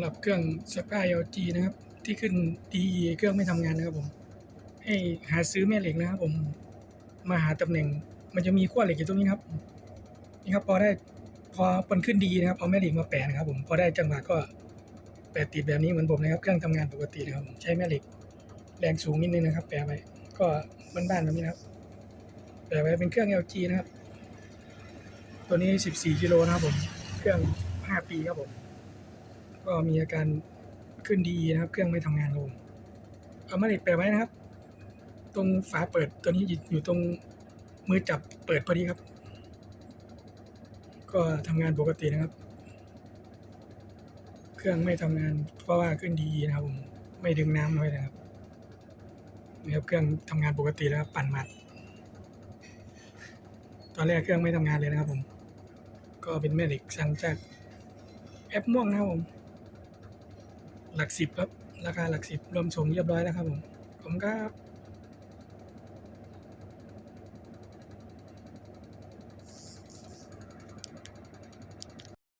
ำหรับเครื่องซักผ้า LG นะครับ ที่ขึ้น DE เครื่องไม่ทำงานนะครับผม ให้หาซื้อแม่เหล็กนะครับผมมาหาตำแหน่ง มันจะมีขั้วเหล็กอยู่ตรงนี้ครับ นี่ครับพอได้พอมันขึ้นดีนะครับเอาแม่เหล็กมาแปะนะครับ ผมพอได้จังหวะก็แปะติดแบบนี้เหมือนผมนะครับเครื่องทำงานปกตินะครับผมใช้แม่เหล็กแรงสูงนิดนึงนะครับ แปะไว้ก็บ้านๆแบบนี้นะครับแปะไว้เป็นเครื่อง LG นะครับ ตัวนี้ 14กิโลนะครับผมเครื่อง 5 ปีครับผม ก็มีอาการขึ้นดีนะครับ เครื่องไม่ทำงานครับผมเอาม่เหล็กแปะไว้นะครับ ตรงฝาเปิดตัวนี้อยู่ตรงมือจับเปิดพอดีครับ ก็ทำงานปกตินะครับ เครื่องไม่ทำงานเพราะว่าขึ้นดีนะครับผมไม่ดึงน้ำไว้นะครับนี่ครับเครื่องทำงานปกติแล้วปั่นมัด ตอนแรกเครื่องไม่ทำงานเลยนะครับผม ก็เป็นแม่เหล็กสั่งจากแอปม่วงนะครับผม หลักสิบครับ ราคาหลักสิบรวมส่งเรียบร้อยแล้วครับผม ผมครับ